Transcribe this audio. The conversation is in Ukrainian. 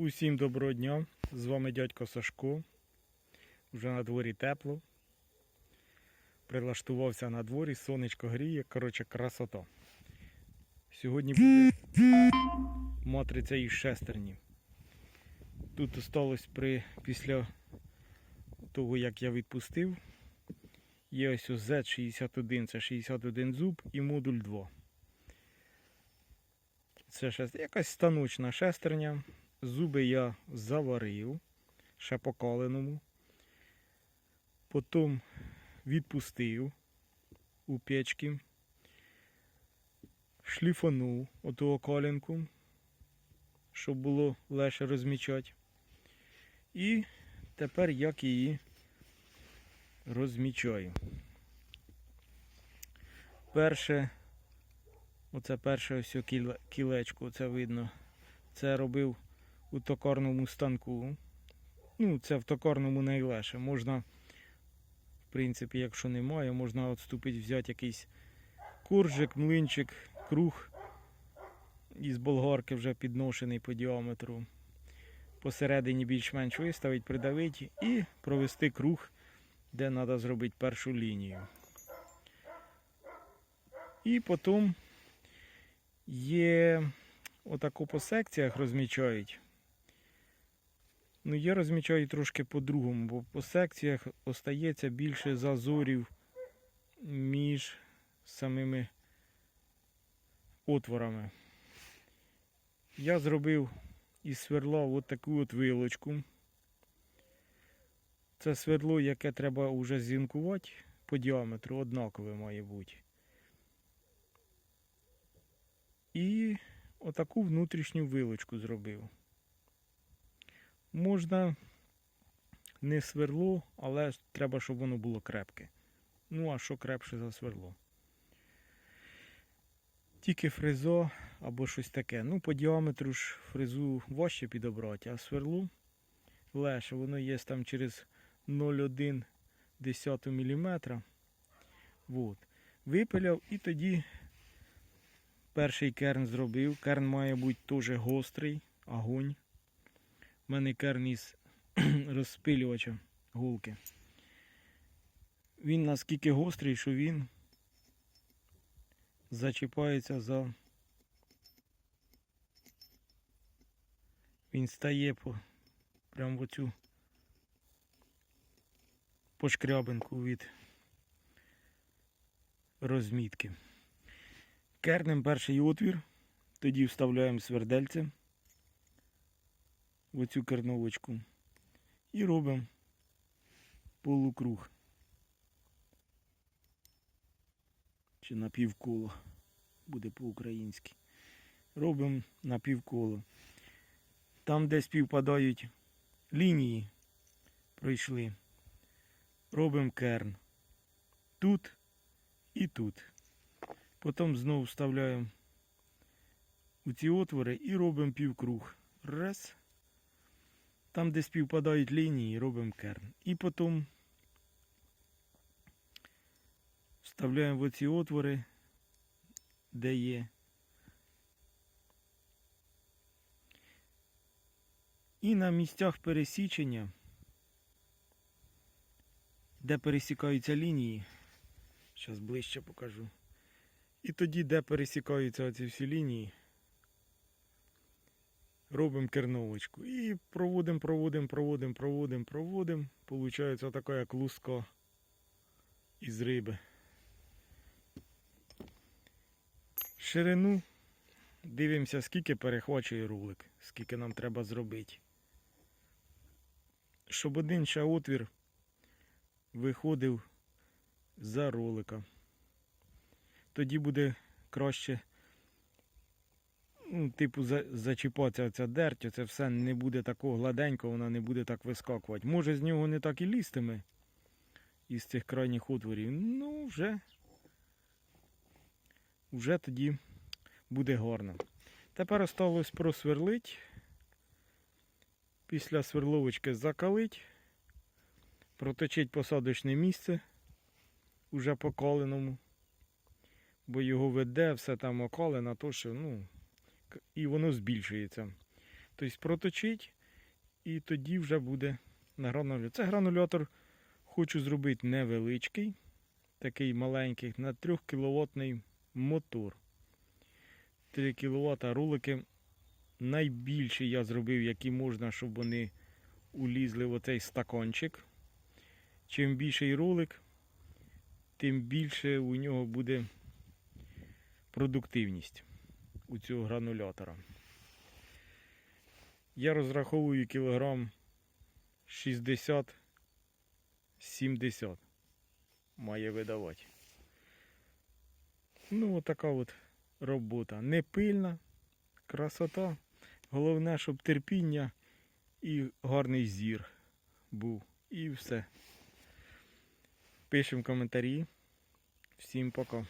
Усім доброго дня! З вами дядько Сашко. Вже на дворі тепло. Прилаштувався на дворі, сонечко гріє, коротше, красота. Сьогодні буде матриця із шестерні. Тут осталось при, після того, як я відпустив. Є ось Z61, це 61 зуб і модуль 2. Це якась станочна шестерня. Зуби я заварив, ще по каленому. Потім відпустив у печки, шліфанув оту коленку, щоб було легше розмічати. І тепер як її розмічаю. Перше, оце перше ось кілечко, це видно. Це робив у токарному станку. Ну, це в токарному найлегше. Можна, в принципі, якщо немає, можна відступити, взяти якийсь куржик, млинчик, круг із болгарки вже підношений по діаметру. Посередині більш-менш виставити, придавити і провести круг, де треба зробити першу лінію. І потім є отако по секціях розмічають. Ну, я розмічаю трошки по-другому, бо по секціях остається більше зазорів між самими отворами. Я зробив із сверла от таку от вилочку. Це свердло, яке треба вже зінкувати по діаметру, однакове має бути. І отаку внутрішню вилочку зробив. Можна не сверло, але треба, щоб воно було крепке. Ну, а що крепше за сверло? Тільки фрезо або щось таке. Ну, по діаметру ж фрезу важче підобрати, а сверло легше. Воно є там через 0,1 мм. Вот. Випиляв і тоді перший керн зробив. Керн має бути теж гострий, огонь. У мене керн із розпилювача гулки. Він наскільки гострий, що він зачіпається за. Він стає по прямо в оцю пошкрябинку від розмітки. Кернем перший отвір, тоді вставляємо свердельце в оцю керновочку і робимо полукруг. Чи напівколо буде по-українськи. Робимо напівколо. Там, де співпадають лінії, пройшли. Робимо керн. Тут і тут. Потім знову вставляємо у ці отвори і робимо півкруг. Раз. Там, де співпадають лінії, робимо керн. І потім вставляємо в оці отвори, де є. І на місцях пересічення, де пересікаються лінії, зараз ближче покажу. І тоді, де пересікаються оці всі лінії, робимо керновочку. І проводимо, проводимо, проводимо, проводимо, проводимо. Получається така як луска із риби. Ширину дивимося, скільки перехвачує рулик, скільки нам треба зробити. Щоб один ще отвір виходив за ролика. Тоді буде краще, ну, типу, зачіпатися ця дерть, це все не буде такого гладенького, вона не буде так вискакувати. Може з нього не так і лізтиме із цих крайніх отворів. Ну, вже, вже тоді буде гарно. Тепер осталось просверлить. Після сверловочки закалить, проточить посадочне місце уже по коленому бо його веде, все там околе на то, що ну, і воно збільшується. Тобто проточить, і тоді вже буде на гранулятор. Це гранулятор хочу зробити невеличкий, такий маленький, на 3 кВт мотор. 3 кВт рулики найбільші я зробив, які можна, щоб вони улізли в оцей стакончик. Чим більший ролик, тим більше у нього буде продуктивність у цього гранулятора. Я розраховую кілограм 60-70 має видавати. Ну, отака от робота. Не пильна, красота. Головне, щоб терпіння і гарний зір був. І все. Пишемо коментарі. Всім пока.